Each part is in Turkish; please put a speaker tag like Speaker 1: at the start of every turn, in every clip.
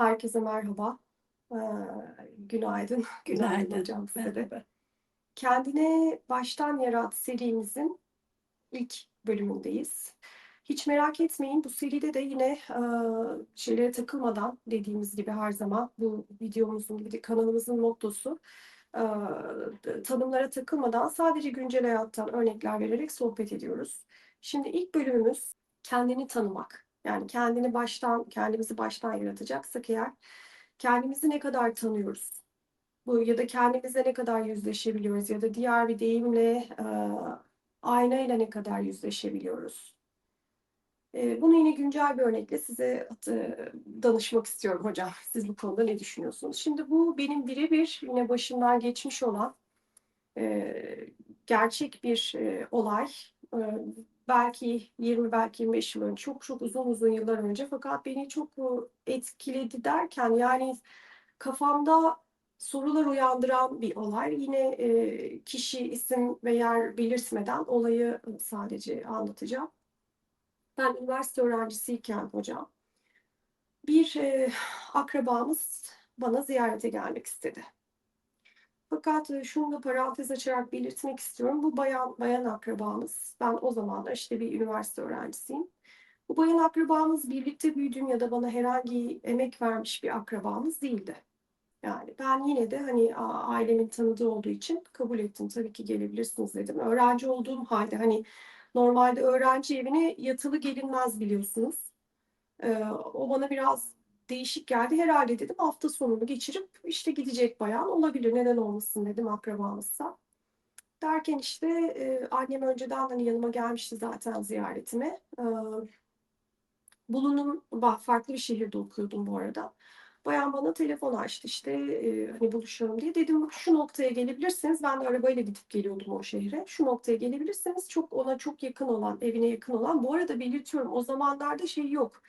Speaker 1: Herkese merhaba. Ee, günaydın. Günaydın
Speaker 2: Günaydın.
Speaker 1: hocam size de. Kendine Baştan Yarat serimizin ilk bölümündeyiz. Hiç merak etmeyin bu seride de yine e, şeylere takılmadan dediğimiz gibi her zaman bu videomuzun kanalımızın mottosu e, tanımlara takılmadan sadece güncel hayattan örnekler vererek sohbet ediyoruz. Şimdi ilk bölümümüz kendini tanımak. Yani kendini baştan, kendimizi baştan yaratacaksak eğer kendimizi ne kadar tanıyoruz? Bu ya da kendimizle ne kadar yüzleşebiliyoruz ya da diğer bir deyimle e, aynayla ne kadar yüzleşebiliyoruz? E, bunu yine güncel bir örnekle size e, danışmak istiyorum hocam. Siz bu konuda ne düşünüyorsunuz? Şimdi bu benim birebir yine başımdan geçmiş olan e, gerçek bir e, olay. E, belki 20 belki 25 yıl önce çok çok uzun uzun yıllar önce fakat beni çok e, etkiledi derken yani kafamda sorular uyandıran bir olay. Yine e, kişi isim ve yer belirtmeden olayı sadece anlatacağım. Ben üniversite öğrencisiyken hocam bir e, akrabamız bana ziyarete gelmek istedi. Fakat e, şunu da parantez açarak belirtmek istiyorum. Bu bayan bayan akrabamız. Ben o zamanlar işte bir üniversite öğrencisiyim. Bu bayan akrabamız birlikte büyüdüğüm ya da bana herhangi emek vermiş bir akrabamız değildi. Yani ben yine de hani ailemin tanıdığı olduğu için kabul ettim. Tabii ki gelebilirsiniz dedim. Öğrenci olduğum halde hani normalde öğrenci evine yatılı gelinmez biliyorsunuz. Ee, o bana biraz değişik geldi. Herhalde dedim hafta sonunu geçirip işte gidecek bayan olabilir. Neden olmasın dedim akrabamızsa. Derken işte e, annem önceden hani yanıma gelmişti zaten ziyaretime. Ee, bulunum farklı bir şehirde okuyordum bu arada. Bayan bana telefon açtı işte e, hani buluşalım diye. Dedim şu noktaya gelebilirsiniz. Ben de arabayla gidip geliyordum o şehre. Şu noktaya gelebilirsiniz. Çok ona çok yakın olan, evine yakın olan. Bu arada belirtiyorum o zamanlarda şey yok.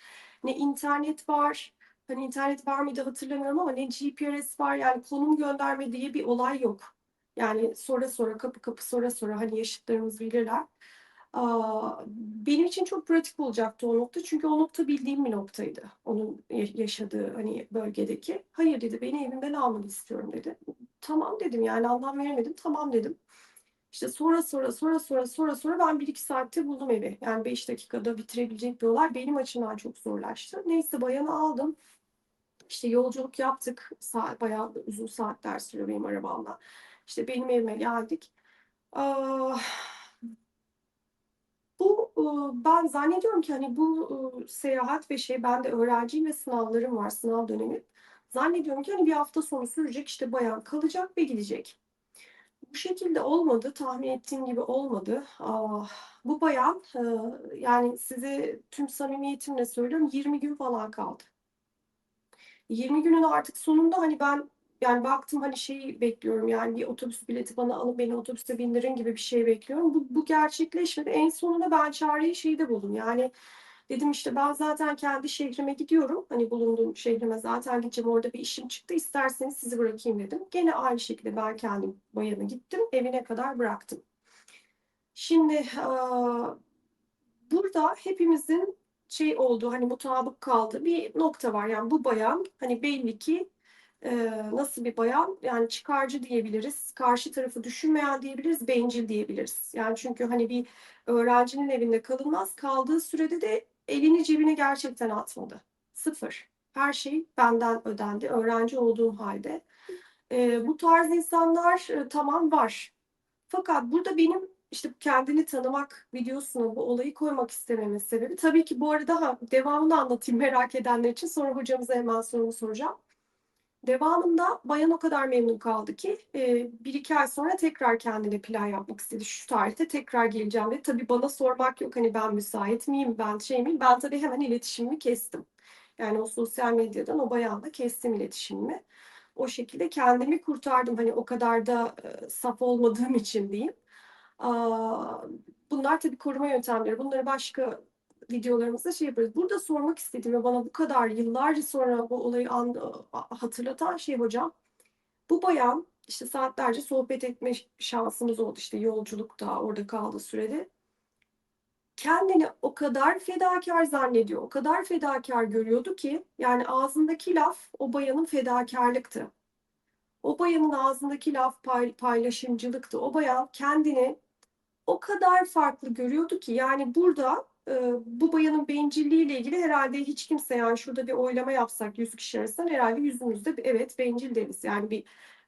Speaker 1: Ne internet var. Hani internet var mıydı hatırlamıyorum ama ne GPS var. Yani konum gönderme diye bir olay yok. Yani sonra sonra kapı kapı sonra sonra hani yaşıtlarımız bilirler. Benim için çok pratik olacaktı o nokta. Çünkü o nokta bildiğim bir noktaydı. Onun ya- yaşadığı hani bölgedeki. Hayır dedi beni evimden almanı istiyorum dedi. Tamam dedim yani anlam veremedim. Tamam dedim. İşte sonra sonra sonra sonra sonra sonra ben bir iki saatte buldum evi. Yani beş dakikada bitirebilecek bir olay benim açımdan çok zorlaştı. Neyse bayanı aldım. İşte yolculuk yaptık. Saat, bayağı uzun saatler sürüyor benim arabamla. İşte benim evime geldik. Aa, bu e, ben zannediyorum ki hani bu e, seyahat ve şey ben de öğrenciyim ve sınavlarım var sınav dönemi. Zannediyorum ki hani bir hafta sonu sürecek işte bayan kalacak ve gidecek. Bu şekilde olmadı. Tahmin ettiğim gibi olmadı. Aa, bu bayan e, yani size tüm samimiyetimle söylüyorum 20 gün falan kaldı. 20 günün artık sonunda hani ben yani baktım hani şeyi bekliyorum yani bir otobüs bileti bana alıp beni otobüse bindirin gibi bir şey bekliyorum. Bu, bu gerçekleşmedi. En sonunda ben çareyi şeyde buldum. Yani dedim işte ben zaten kendi şehrime gidiyorum. Hani bulunduğum şehrime zaten gideceğim. Orada bir işim çıktı. İsterseniz sizi bırakayım dedim. Gene aynı şekilde ben kendim bayanı gittim. Evine kadar bıraktım. Şimdi burada hepimizin şey olduğu hani mutabık kaldığı bir nokta var. Yani bu bayan hani belli ki e, nasıl bir bayan? Yani çıkarcı diyebiliriz, karşı tarafı düşünmeyen diyebiliriz, bencil diyebiliriz. Yani çünkü hani bir öğrencinin evinde kalınmaz, kaldığı sürede de elini cebine gerçekten atmadı. Sıfır. Her şey benden ödendi, öğrenci olduğum halde. E, bu tarz insanlar e, tamam var. Fakat burada benim işte kendini tanımak videosuna bu olayı koymak istememin sebebi tabii ki bu arada ha, devamını anlatayım merak edenler için sonra hocamıza hemen sorumu soracağım. Devamında bayan o kadar memnun kaldı ki e, bir iki ay sonra tekrar kendine plan yapmak istedi. Şu tarihte tekrar geleceğim dedi. Tabii bana sormak yok hani ben müsait miyim, ben şey miyim? Ben tabii hemen iletişimimi kestim. Yani o sosyal medyadan o bayanla kestim iletişimimi. O şekilde kendimi kurtardım. Hani o kadar da e, saf olmadığım için diyeyim. Bunlar tabii koruma yöntemleri. Bunları başka videolarımızda şey yaparız. Burada sormak istediğim ve bana bu kadar yıllarca sonra bu olayı an, hatırlatan şey hocam. Bu bayan işte saatlerce sohbet etme şansımız oldu işte yolculukta orada kaldığı sürede. kendini o kadar fedakar zannediyor, o kadar fedakar görüyordu ki yani ağzındaki laf o bayanın fedakarlıktı. O bayanın ağzındaki laf pay- paylaşımcılıktı. O bayan kendini o kadar farklı görüyordu ki yani burada e, bu bayanın bencilliğiyle ilgili herhalde hiç kimse yani şurada bir oylama yapsak 100 kişi arasından herhalde yüzümüzde evet bencil deriz. Yani bir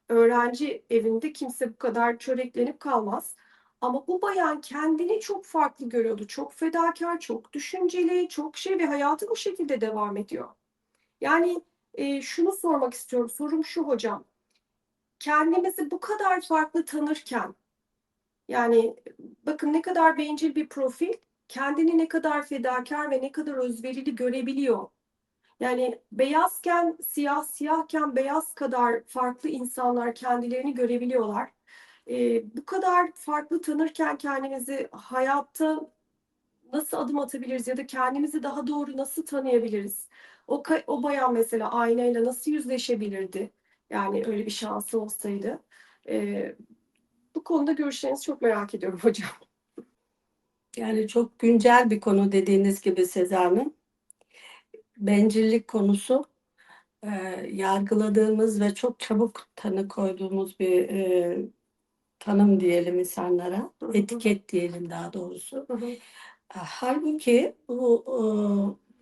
Speaker 1: öğrenci evinde kimse bu kadar çöreklenip kalmaz. Ama bu bayan kendini çok farklı görüyordu. Çok fedakar, çok düşünceli, çok şey ve hayatı bu şekilde devam ediyor. Yani e, şunu sormak istiyorum. Sorum şu hocam. Kendimizi bu kadar farklı tanırken yani bakın ne kadar bencil bir profil, kendini ne kadar fedakar ve ne kadar özverili görebiliyor. Yani beyazken siyah, siyahken beyaz kadar farklı insanlar kendilerini görebiliyorlar. Ee, bu kadar farklı tanırken kendimizi hayatta nasıl adım atabiliriz ya da kendimizi daha doğru nasıl tanıyabiliriz? O, o bayan mesela aynayla nasıl yüzleşebilirdi? Yani öyle bir şansı olsaydı. Ee, bu konuda görüşlerinizi çok merak ediyorum hocam.
Speaker 2: Yani çok güncel bir konu dediğiniz gibi Sezen Hanım. Bencillik konusu e, yargıladığımız ve çok çabuk tanı koyduğumuz bir e, tanım diyelim insanlara.
Speaker 1: Hı hı.
Speaker 2: Etiket diyelim daha doğrusu.
Speaker 1: Hı hı,
Speaker 2: Halbuki bu e,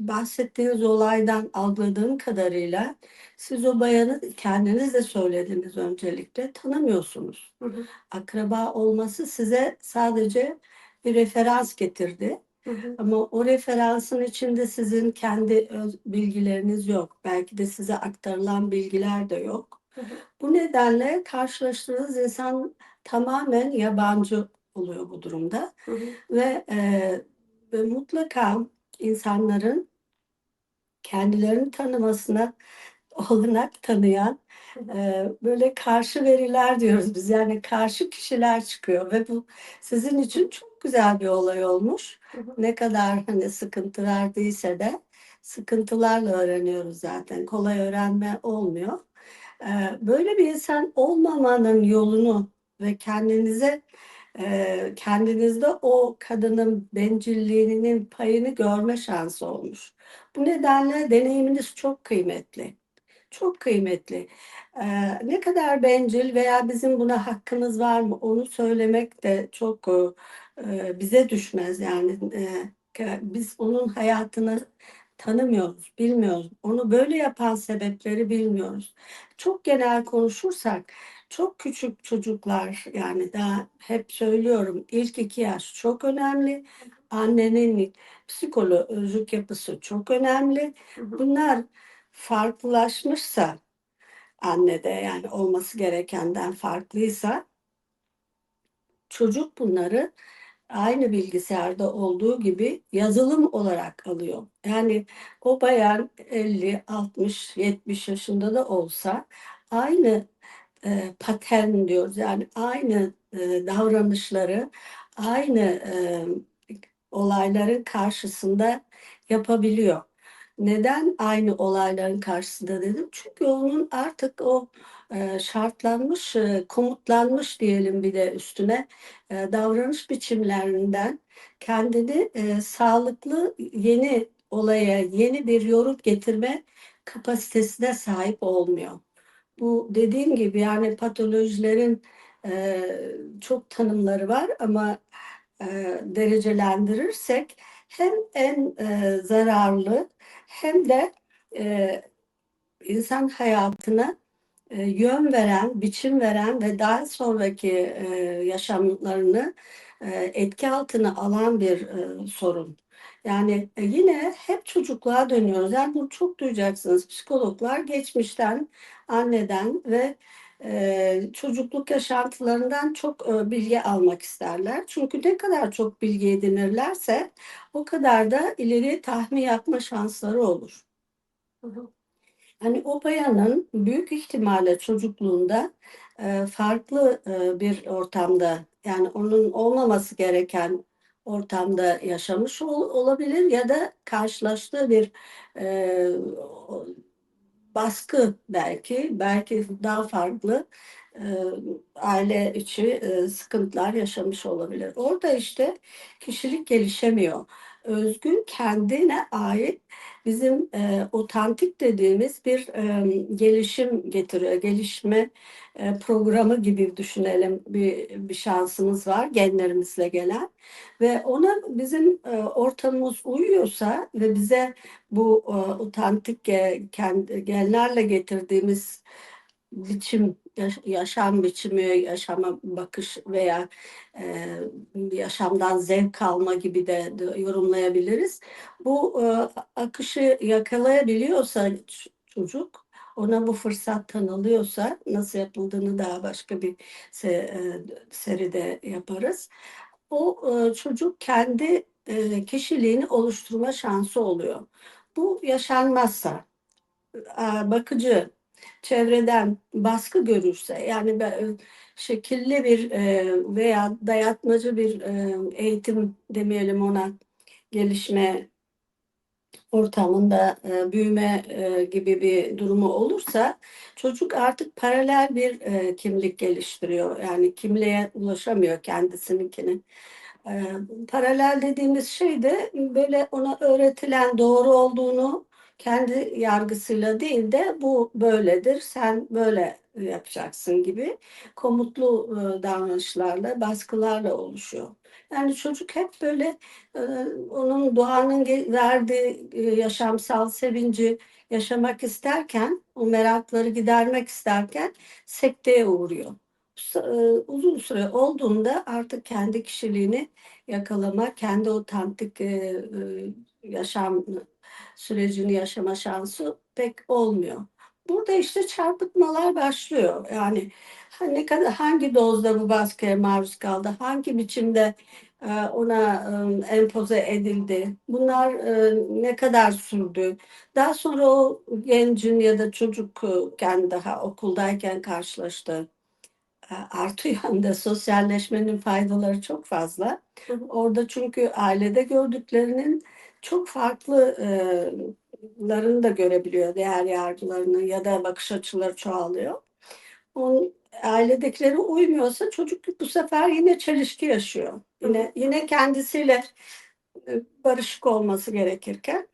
Speaker 2: bahsettiğiniz olaydan algıladığım kadarıyla siz o bayanı kendiniz de söylediniz öncelikle tanımıyorsunuz.
Speaker 1: hı hı,
Speaker 2: Akraba olması size sadece bir referans getirdi.
Speaker 1: hı hı,
Speaker 2: Ama o referansın içinde sizin kendi öz bilgileriniz yok. Belki de size aktarılan bilgiler de yok.
Speaker 1: hı hı.
Speaker 2: Bu nedenle karşılaştığınız insan tamamen yabancı oluyor bu durumda.
Speaker 1: Hı hı,
Speaker 2: Ve, eee, ve mutlaka insanların kendilerini tanımasına olanak tanıyan eee, böyle karşı veriler diyoruz biz. Yani karşı kişiler çıkıyor ve bu sizin için çok güzel bir olay olmuş. Ne kadar hani sıkıntı verdiyse de sıkıntılarla öğreniyoruz zaten. Kolay öğrenme olmuyor. Eee, böyle bir insan olmamanın yolunu ve kendinize eee, kendinizde o kadının bencilliğinin payını görme şansı olmuş. Bu nedenle deneyiminiz çok kıymetli. Çok kıymetli. Eee, ne kadar bencil veya bizim buna hakkımız var mı onu söylemek de çok eee, bize düşmez yani. Ke- biz onun hayatını tanımıyoruz, bilmiyoruz. Onu böyle yapan sebepleri bilmiyoruz. Çok genel konuşursak çok küçük çocuklar yani daha hep söylüyorum ilk iki yaş çok önemli. Annenin psikolojik yapısı çok önemli. Bunlar farklılaşmışsa annede yani olması gerekenden farklıysa çocuk bunları aynı bilgisayarda olduğu gibi yazılım olarak alıyor. Yani o bayan 50, 60, 70 yaşında da olsa aynı e, patern diyoruz. Yani aynı e, davranışları, aynı e, olayların karşısında yapabiliyor. Neden aynı olayların karşısında dedim? Çünkü onun artık o e, şartlanmış, e, komutlanmış diyelim bir de üstüne e, davranış biçimlerinden kendini sağlıklı yeni olaya, yeni bir yorum getirme kapasitesine sahip olmuyor. Bu dediğim gibi yani patolojilerin çok tanımları var ama e, derecelendirirsek hem en e, zararlı hem de e, insan hayatına e, yön veren, biçim veren ve daha sonraki yaşamlarını etki altına alan bir sorun. Yani yine hep çocukluğa dönüyoruz. Yani bunu çok duyacaksınız. Psikologlar geçmişten, anneden ve e, çocukluk yaşantılarından çok e, bilgi almak isterler. Çünkü ne kadar çok bilgi edinirlerse o kadar da ileri tahmin yapma şansları olur.
Speaker 1: Hı hı.
Speaker 2: Hani o bayanın büyük ihtimalle çocukluğunda e, farklı e, bir ortamda yani onun olmaması gereken ortamda yaşamış ol- olabilir ya da karşılaştığı bir e, baskı belki belki daha farklı e, aile içi e, sıkıntılar yaşamış olabilir. Orada işte kişilik gelişemiyor. Özgün kendine ait bizim e, otantik dediğimiz bir e, gelişim getiriyor. Gelişme e, programı gibi düşünelim bir, bir şansımız var genlerimizle gelen ve ona bizim e, ortamımız uyuyorsa ve bize bu e, otantik ge- kendi, genlerle getirdiğimiz biçim, yaş- yaşam biçimi, yaşama bakış veya e, yaşamdan zevk alma gibi de, de yorumlayabiliriz. Bu e, akışı yakalayabiliyorsa çocuk, ona bu fırsat tanılıyorsa, nasıl yapıldığını daha başka bir se, e, seride yaparız. O e, çocuk kendi e, kişiliğini oluşturma şansı oluyor. Bu yaşanmazsa, e, bakıcı çevreden baskı görürse yani be- şekilli bir e, veya dayatmacı bir e, eğitim demeyelim ona gelişme ortamında e, büyüme e, gibi bir durumu olursa çocuk artık paralel bir e, kimlik geliştiriyor. Yani kimliğe ulaşamıyor kendisininkini. E, paralel dediğimiz şey de böyle ona öğretilen doğru olduğunu kendi yargısıyla değil de bu böyledir, sen böyle yapacaksın gibi komutlu e, davranışlarla, baskılarla oluşuyor. Yani çocuk hep böyle e, onun doğanın verdiği e, yaşamsal sevinci yaşamak isterken, o merakları gidermek isterken sekteye uğruyor. Uzun süre olduğunda artık kendi kişiliğini yakalama, kendi otantik yaşam sürecini yaşama şansı pek olmuyor. Burada işte çarpıtmalar başlıyor. Yani ha- ne kadar hangi dozda bu baskıya maruz kaldı, hangi biçimde e, ona e, empoze edildi, bunlar e, ne kadar sürdü. Daha sonra o gencin ya da çocukken daha okuldayken karşılaştığı artı yönde sosyalleşmenin faydaları çok fazla. Orada çünkü ailede gördüklerinin çok farklı e, larını da görebiliyor, değer yargılarını ya da bakış açıları çoğalıyor. Onun ailedekileri uymuyorsa çocuk bu sefer yine çelişki yaşıyor. Yine yine kendisiyle barışık olması gerekirken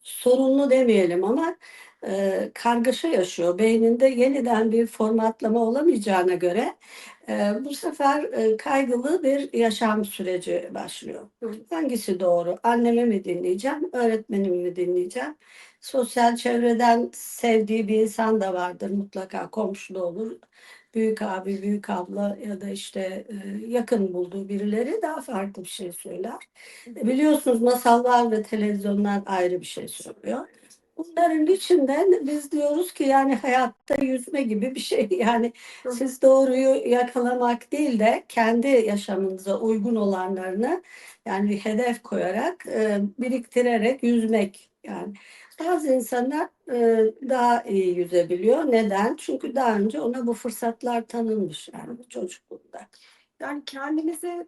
Speaker 2: sorunlu demeyelim ama e, kargaşa yaşıyor. Beyninde yeniden bir formatlama olamayacağına göre e, bu sefer e, kaygılı bir yaşam süreci başlıyor. Hangisi doğru? Annemi mi dinleyeceğim, öğretmenimi mi dinleyeceğim? Sosyal çevreden sevdiği bir insan da vardır mutlaka komşu da olur. Büyük abi, büyük abla ya da işte e, yakın bulduğu birileri daha farklı bir şey söyler. Biliyorsunuz masallar ve televizyonlar ayrı bir şey söylüyor. Bunların içinden biz diyoruz ki yani hayatta yüzme gibi bir şey. Yani
Speaker 1: Hı.
Speaker 2: siz doğruyu yakalamak değil de kendi yaşamınıza uygun olanlarını yani bir hedef koyarak e, biriktirerek yüzmek. Yani bazı insanlar e, daha iyi yüzebiliyor. Neden? Çünkü daha önce ona bu fırsatlar tanınmış yani çocukluğunda.
Speaker 1: Yani kendimizi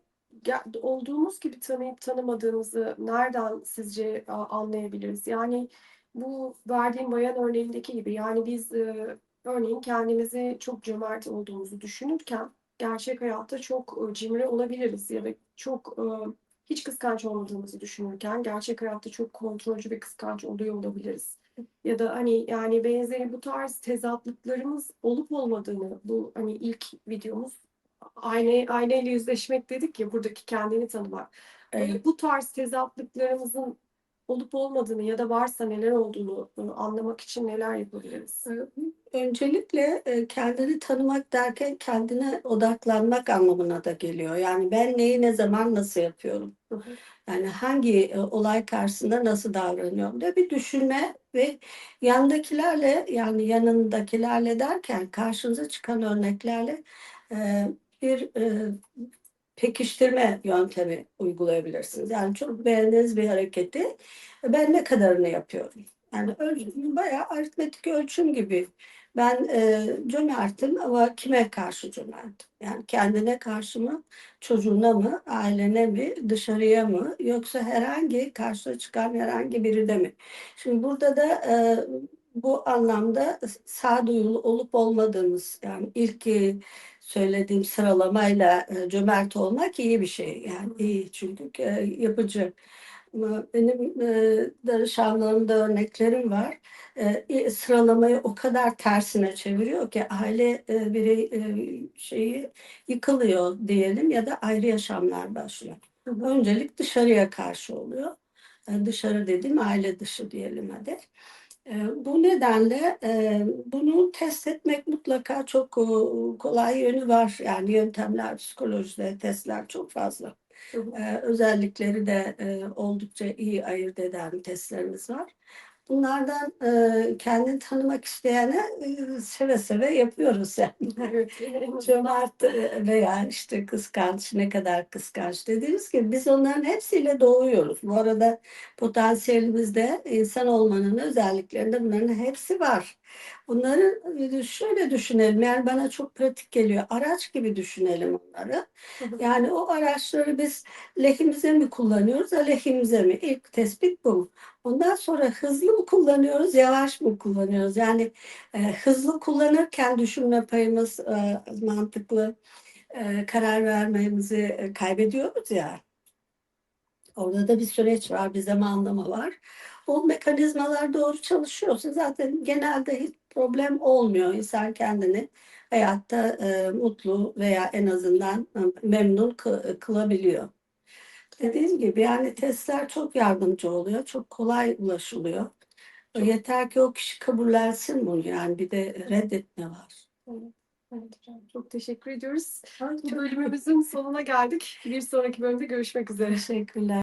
Speaker 1: olduğumuz gibi tanıyıp tanımadığımızı nereden sizce anlayabiliriz? Yani bu verdiğim bayan örneğindeki gibi yani biz e, örneğin kendimizi çok cömert olduğumuzu düşünürken gerçek hayatta çok e, cimri olabiliriz ya da çok e, hiç kıskanç olmadığımızı düşünürken gerçek hayatta çok kontrolcü ve kıskanç oluyor olabiliriz. Ya da hani yani benzeri bu tarz tezatlıklarımız olup olmadığını bu hani ilk videomuz ayna, aynayla yüzleşmek dedik ya buradaki kendini tanımak.
Speaker 2: Evet.
Speaker 1: Bu tarz tezatlıklarımızın olup olmadığını ya da varsa neler olduğunu anlamak için neler yapabiliriz?
Speaker 2: Öncelikle e, kendini tanımak derken kendine odaklanmak anlamına da geliyor. Yani ben neyi ne zaman nasıl yapıyorum? Yani hangi e, olay karşısında nasıl davranıyorum diye bir düşünme ve yandakilerle yani yanındakilerle derken karşınıza çıkan örneklerle e, bir pekiştirme yöntemi uygulayabilirsiniz. Yani çok beğendiğiniz bir hareketi ben ne kadarını yapıyorum? Yani öl- bayağı aritmetik ölçüm gibi. Ben e, cömertim ama kime karşı cömertim? Yani kendine karşı mı, çocuğuna mı, ailene mi, dışarıya mı yoksa herhangi karşına çıkan herhangi biri de mi? Şimdi burada da e, bu anlamda sağduyulu olup olmadığımız yani ilk e, söylediğim sıralamayla e, cömert olmak iyi bir şey. Yani iyi çünkü e, yapıcı. Benim e, danışanlarımda örneklerim var. Sıralamayı o kadar tersine çeviriyor ki aile birey şeyi yıkılıyor diyelim ya da ayrı yaşamlar başlıyor. Öncelik dışarıya karşı oluyor. Dışarı dediğim aile dışı diyelim hadi. E, Bu nedenle e, bunu test etmek mutlaka çok e, kolay yönü var. Yani yöntemler, psikolojide testler çok fazla.
Speaker 1: Hı hı.
Speaker 2: E, Özellikleri de e, oldukça iyi ayırt eden testlerimiz var. Bunlardan e, kendini tanımak isteyene e, seve seve yapıyoruz yani. Cömert e, veya işte kıskanç, ne kadar kıskanç dediğimiz gibi biz onların hepsiyle doğuyoruz. Bu arada potansiyelimizde insan olmanın özelliklerinde bunların hepsi var. Bunları e, şöyle düşünelim, yani bana çok pratik geliyor. Araç gibi düşünelim onları. Yani o araçları biz lehimize mi kullanıyoruz, aleyhimize mi? İlk tespit bu. Ondan sonra hızlı mı kullanıyoruz, yavaş mı kullanıyoruz? Yani e, hızlı kullanırken düşünme payımız e, mantıklı e, karar vermemizi e, kaybediyoruz ya. Orada da bir süreç var, bir zamanlama var. O mekanizmalar doğru çalışıyorsa zaten genelde hiç problem olmuyor. İnsan kendini hayatta e, mutlu veya en azından e, memnun kı- kılabiliyor. Dediğim gibi yani testler çok yardımcı oluyor. Çok kolay ulaşılıyor. Yeter ki o kişi kabullensin bunu yani bir de reddetme var.
Speaker 1: Evet hocam, çok teşekkür ediyoruz.
Speaker 2: Çok
Speaker 1: Bu bölümümüzün sonuna geldik. Bir sonraki bölümde görüşmek üzere.
Speaker 2: teşekkürler.